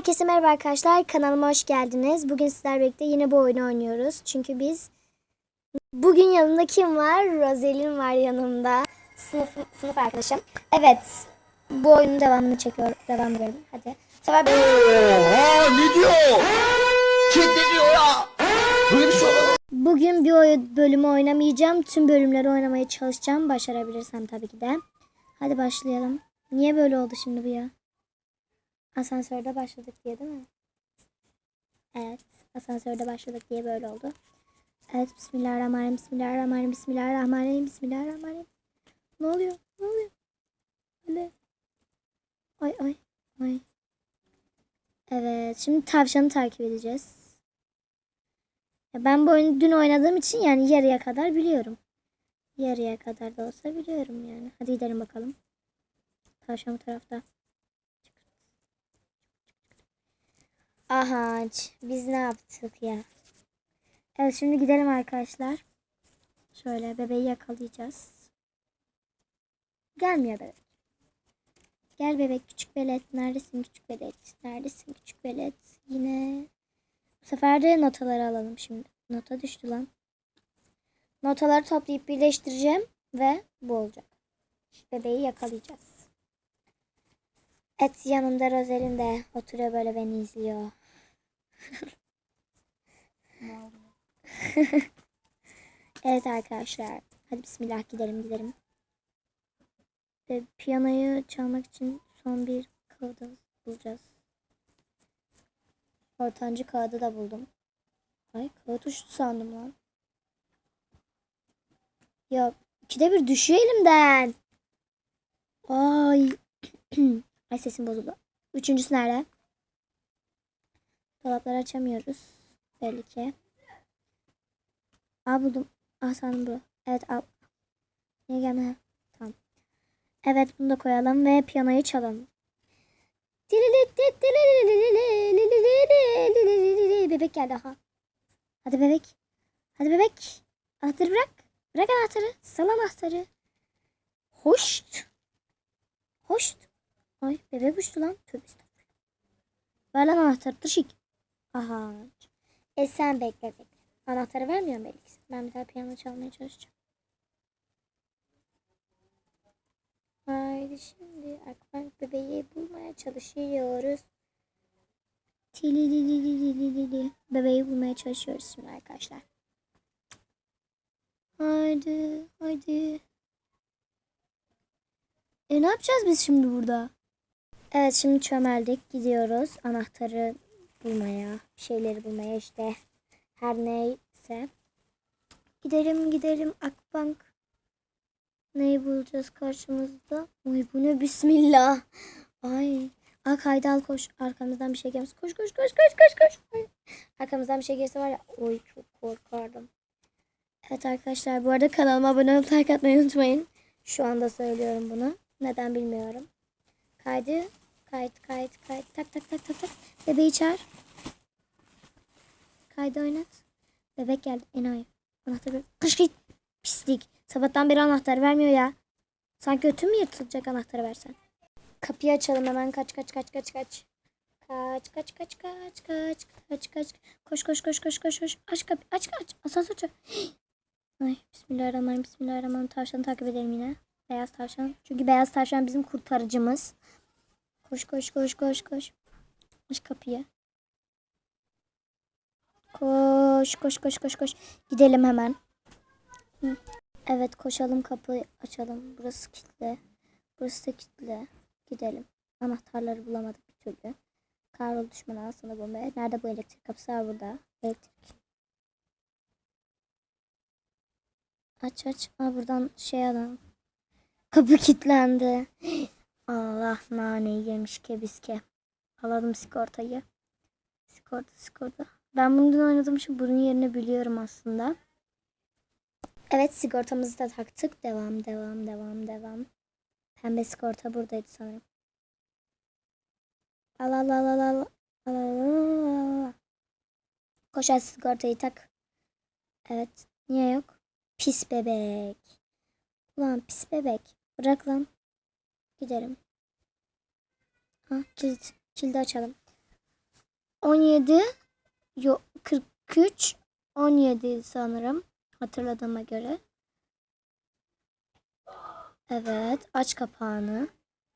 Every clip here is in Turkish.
Herkese merhaba arkadaşlar. Kanalıma hoş geldiniz. Bugün sizlerle birlikte yine bu oyunu oynuyoruz. Çünkü biz bugün yanımda kim var? Rozelin var yanımda. Sınıf, sınıf arkadaşım. Evet. Bu oyunun devamını çekiyor. Devam edelim. Hadi. Sefer Oha ne diyor? Kim ne diyor ya? Böyle bir şey bugün bir oyun bölümü oynamayacağım. Tüm bölümleri oynamaya çalışacağım. Başarabilirsem tabii ki de. Hadi başlayalım. Niye böyle oldu şimdi bu ya? Asansörde başladık diye değil mi? Evet. Asansörde başladık diye böyle oldu. Evet. Bismillahirrahmanirrahim. Bismillahirrahmanirrahim. Bismillahirrahmanirrahim. Bismillahirrahmanirrahim. Ne oluyor? Ne oluyor? Öyle. Ay ay. Ay. Evet. Şimdi tavşanı takip edeceğiz. Ben bu oyunu dün oynadığım için yani yarıya kadar biliyorum. Yarıya kadar da olsa biliyorum yani. Hadi gidelim bakalım. Tavşan bu tarafta. Aha biz ne yaptık ya? Evet şimdi gidelim arkadaşlar. Şöyle bebeği yakalayacağız. Gelmiyor bebek. Gel bebek küçük velet. Neredesin küçük velet? Neredesin küçük velet? Yine. Bu sefer de notaları alalım şimdi. Nota düştü lan. Notaları toplayıp birleştireceğim ve bu olacak. Bebeği yakalayacağız. Et yanımda Rozelin de oturuyor böyle beni izliyor. evet arkadaşlar. Hadi bismillah gidelim gidelim. Ve piyanoyu çalmak için son bir kağıdı bulacağız. Ortancı kağıdı da buldum. Ay kağıt uçtu sandım lan. Ya ikide bir düşüyor elimden. Ay. Ay sesim bozuldu. Üçüncüsü nerede? Dolapları açamıyoruz. Belli ki. Aa buldum. Ah sandım bu. Evet al. Niye gelme? Tamam. Evet bunu da koyalım ve piyanoyu çalalım. Bebek geldi aha. Hadi bebek. Hadi bebek. Anahtarı bırak. Bırak anahtarı. Sal anahtarı. Hoş. Hoş. Ay bebek uçtu lan. Tövbe estağfurullah. Ver lan anahtarı. Tışık. Aha. E sen bekle bekle. Anahtarı vermiyor belki. Ben bir daha piyano çalmaya çalışacağım. Haydi şimdi akbank bebeği bulmaya çalışıyoruz. Tililililililili. Bebeği bulmaya çalışıyoruz şimdi arkadaşlar. Haydi, haydi. E ne yapacağız biz şimdi burada? Evet şimdi çömeldik. Gidiyoruz anahtarı bulmaya, bir şeyleri bulmaya işte. Her neyse. Gidelim gidelim Akbank. Neyi bulacağız karşımızda? Ay bu ne bismillah. Ay. Aa kaydı al koş. Arkamızdan bir şey gelmesin. Koş koş koş koş koş koş. Arkamızdan bir şey gelirse var ya. Oy çok korkardım. Evet arkadaşlar bu arada kanalıma abone olup like atmayı unutmayın. Şu anda söylüyorum bunu. Neden bilmiyorum. Kaydı. Kayıt kayıt kayıt. Tak tak tak tak tak. Bebeği çağır. Kaydı oynat. Bebek geldi. Enayi. Anahtarı. Kış git. Pislik. Sabahtan beri anahtar vermiyor ya. Sanki ötü mü yırtılacak anahtarı versen? Kapıyı açalım hemen. Kaç kaç kaç kaç kaç. Kaç kaç kaç kaç kaç kaç kaç. Koş koş koş koş koş koş. Aç kapı aç aç. Asansör aç. Ay bismillahirrahmanirrahim. Bismillahirrahmanirrahim. Tavşanı takip edelim yine. Beyaz tavşan. Çünkü beyaz tavşan bizim kurtarıcımız. Koş koş koş koş koş. Aç kapıyı. Koş koş koş koş koş. Gidelim hemen. Evet koşalım kapıyı açalım. Burası kilitli. Burası da kilitli. Gidelim. Anahtarları bulamadık bir türlü. Kahrol düşmanı al sana bomba. Nerede bu elektrik kapısı var burada. Elektrik. Aç aç. Aa, buradan şey alalım. Kapı kilitlendi. Allah naneyi yemiş kebiske. Alalım sigortayı. Sigorta sigorta. Ben bunu dün oynadığım için bunun yerini biliyorum aslında. Evet sigortamızı da taktık. Devam devam devam devam. Pembe sigorta buradaydı sanırım. Al al al al al. Al al al al. Koş al sigortayı tak. Evet. Niye yok? Pis bebek. Ulan pis bebek. Bırak lan. Giderim. Ha kilit. Kilidi açalım. 17 yok 43 17 sanırım hatırladığıma göre. Evet aç kapağını.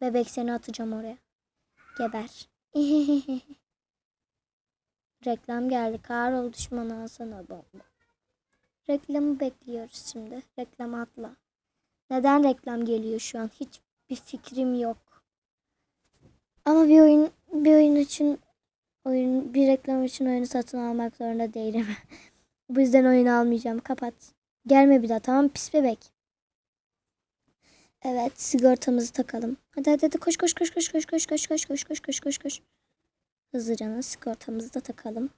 Bebek seni atacağım oraya. Geber. Reklam geldi. Kahrol düşmanı alsana bomba. Reklamı bekliyoruz şimdi. Reklam atla. Neden reklam geliyor şu an? Hiçbir fikrim yok. Ama bir oyun bir oyun için oyun bir reklam için oyunu satın almak zorunda değilim. Bu yüzden oyun almayacağım. Kapat. Gelme bir daha tamam pis bebek. Evet sigortamızı takalım. Hadi hadi hadi koş koş koş koş koş koş koş koş koş koş koş koş koş. Hızlıca sigortamızı da takalım.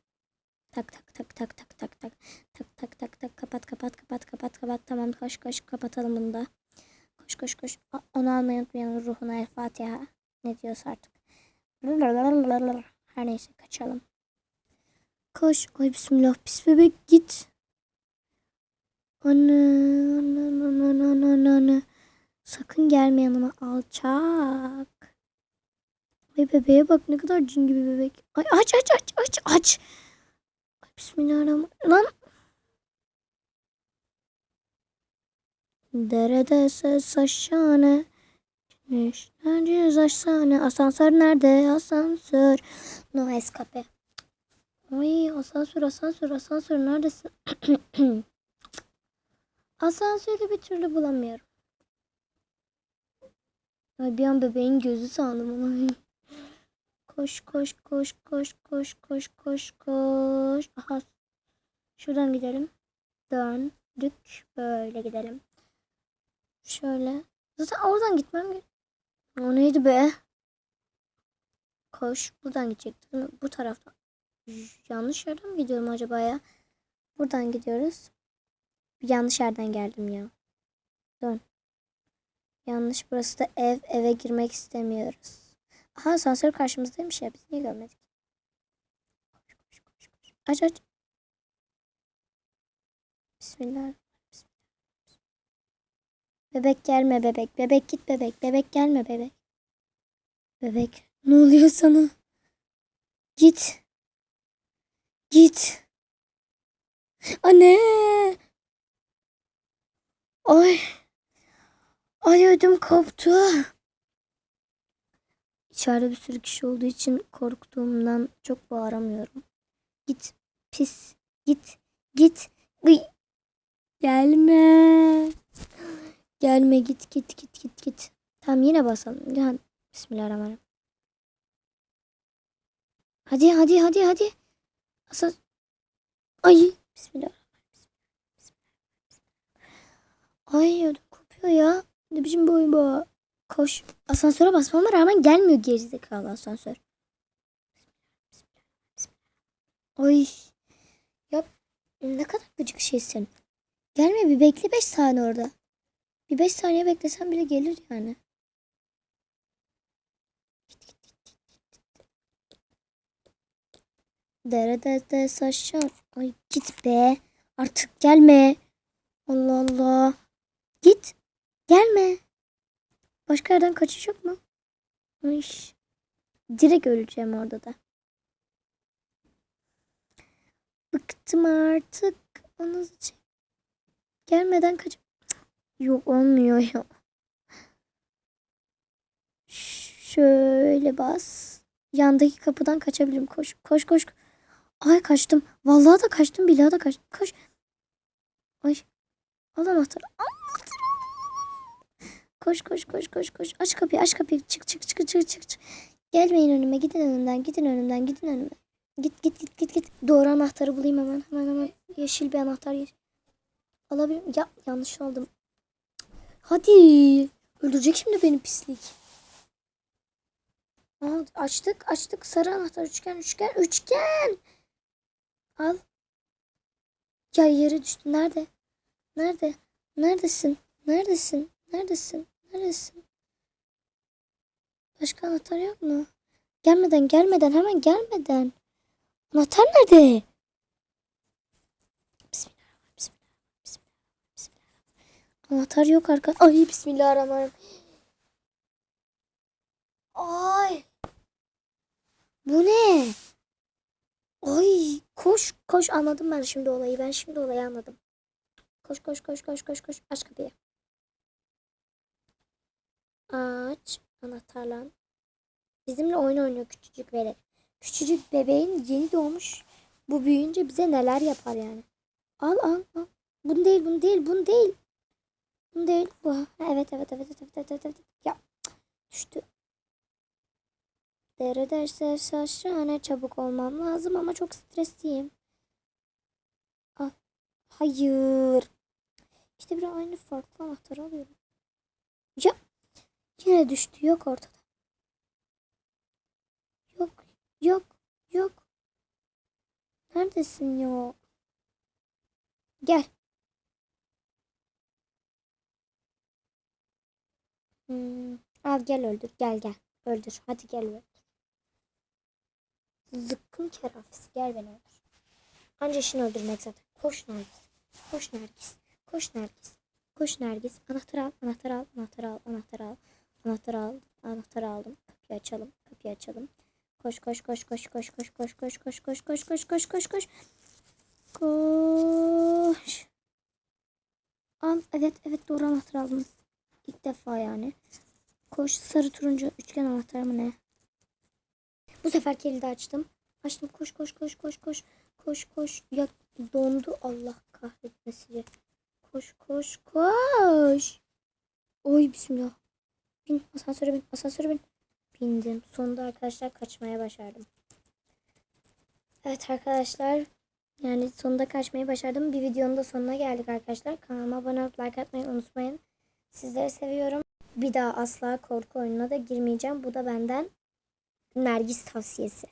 Tak tak tak tak tak tak tak tak tak tak tak kapat kapat kapat kapat kapat tamam koş koş kapatalım bunu da. Koş koş koş. Onu almayı unutmayalım ruhuna el Fatiha. Ne diyorsa artık. Her neyse kaçalım. Koş. Ay bismillah pis bebek git. Anne anne anne anne anne anne. Sakın gelme yanıma alçak. Ay bebeğe bak ne kadar cin gibi bebek. Ay aç aç aç aç aç. Ay bismillahirrahmanirrahim. Lan. Derede ses aşağına. Güneşler aşağına. Asansör nerede? Asansör. No escape. Ay asansör asansör asansör neredesin? Asansörü bir türlü bulamıyorum. Ay bir an bebeğin gözü sandım onu. Koş koş koş koş koş koş koş koş. Aha. Şuradan gidelim. Döndük. Böyle gidelim. Şöyle. Zaten oradan gitmem gerek. O neydi be? Koş. Buradan gidecektik? Bu taraftan. Yanlış yerden mi gidiyorum acaba ya? Buradan gidiyoruz. Yanlış yerden geldim ya. Dön. Yanlış burası da ev. Eve girmek istemiyoruz. Aha asansör karşımızdaymış ya. Biz niye görmedik? Koş, koş, koş, koş. Aç aç. Bismillah. Bebek gelme bebek. Bebek git bebek. Bebek gelme bebek. Bebek. Ne oluyor sana? Git. Git. Anne. Ay. Ay ödüm koptu. İçeride bir sürü kişi olduğu için korktuğumdan çok bağıramıyorum. Git. Pis. Git. Git. Gıy. Gelme. Gelme git git git git git. Tamam yine basalım. Gel. Bismillahirrahmanirrahim. Hadi hadi hadi hadi. Asas. Ay. Bismillah. Ay ödüm kopuyor ya. Ne biçim oyun bu? Koş. Asansöre basmama rağmen gelmiyor gerizekalı asansör. Ay. Ya ne kadar gıcık şeysin. Gelme bir bekle 5 saniye orada. Bir 5 saniye beklesen bile gelir yani. Derede de saçlar. Ay git be. Artık gelme. Allah Allah. Git. Gelme. Başka yerden kaçış yok mu? Ay. Direkt öleceğim orada da. Bıktım artık. Onu. Gelmeden kaç. Yok olmuyor ya. Şöyle bas. Yandaki kapıdan kaçabilirim. Koş koş koş. Ay kaçtım. Vallahi da kaçtım. Billahi da kaçtım. Koş. Ay. Al anahtarı. Anahtarı. Koş koş koş koş koş. Aç kapıyı aç kapıyı. Çık çık çık çık çık. çık. Gelmeyin önüme. Gidin önümden. Gidin önümden. Gidin önüme. Git git git git git. Doğru anahtarı bulayım hemen. Hemen hemen. Yeşil bir anahtar. Yeşil. Alabilir Ya yanlış aldım. Hadi. Öldürecek şimdi beni pislik. Aa, açtık açtık. Sarı anahtar. Üçgen üçgen üçgen. Al. Ya yere düştü. Nerede? Nerede? Neredesin? Neredesin? Neredesin? Neredesin? Başka anahtar yok mu? Gelmeden gelmeden hemen gelmeden. Anahtar nerede? Bismillah. Bismillah. Bismillah. Bismillah. Anahtar yok arka. Ay bismillahirrahmanirrahim. Ay. Bu ne? Ay koş koş anladım ben şimdi olayı. Ben şimdi olayı anladım. Koş koş koş koş koş koş. Aç kapıyı. Aç. Anahtarlan. Bizimle oyun oynuyor küçücük velet. Küçücük bebeğin yeni doğmuş. Bu büyüyünce bize neler yapar yani. Al al al. Bunu değil bunu değil bunu değil. Değil bu. Evet evet evet evet evet evet. evet. Ya düştü. Dere derse aşağına çabuk olmam lazım ama çok stresliyim. Al. Hayır. İşte bir aynı farklı anahtarı alıyorum. Ya yine düştü yok ortada. Yok yok yok. Neredesin ya? Gel. Hmm. Al gel öldür. Gel gel. Öldür. Hadi gel öldür. Zıkkım kerafisi. Gel beni öldür. Anca işini öldürmek zaten. Koş Nergis. Koş Nergis. Koş Nergis. Koş Nergis. Anahtarı al. Anahtarı al. Anahtarı al. Anahtarı al. Anahtarı al. Anahtarı aldım. Kapıyı açalım. Kapıyı açalım. Koş koş koş koş koş koş koş koş koş koş koş koş koş koş koş. Koş. Al. Evet evet doğru anahtarı aldım. İlk defa yani. Koş sarı turuncu üçgen anahtar mı ne? Bu sefer kilidi açtım. Açtım koş koş koş koş koş. Koş koş. Ya dondu Allah kahretmesin. Koş koş koş. Oy bismillah. Bin asansöre bin asansöre bin. Bindim. Sonunda arkadaşlar kaçmaya başardım. Evet arkadaşlar. Yani sonunda kaçmayı başardım. Bir videonun da sonuna geldik arkadaşlar. Kanalıma abone olup like atmayı unutmayın. Sizleri seviyorum. Bir daha asla korku oyununa da girmeyeceğim. Bu da benden Nergis tavsiyesi.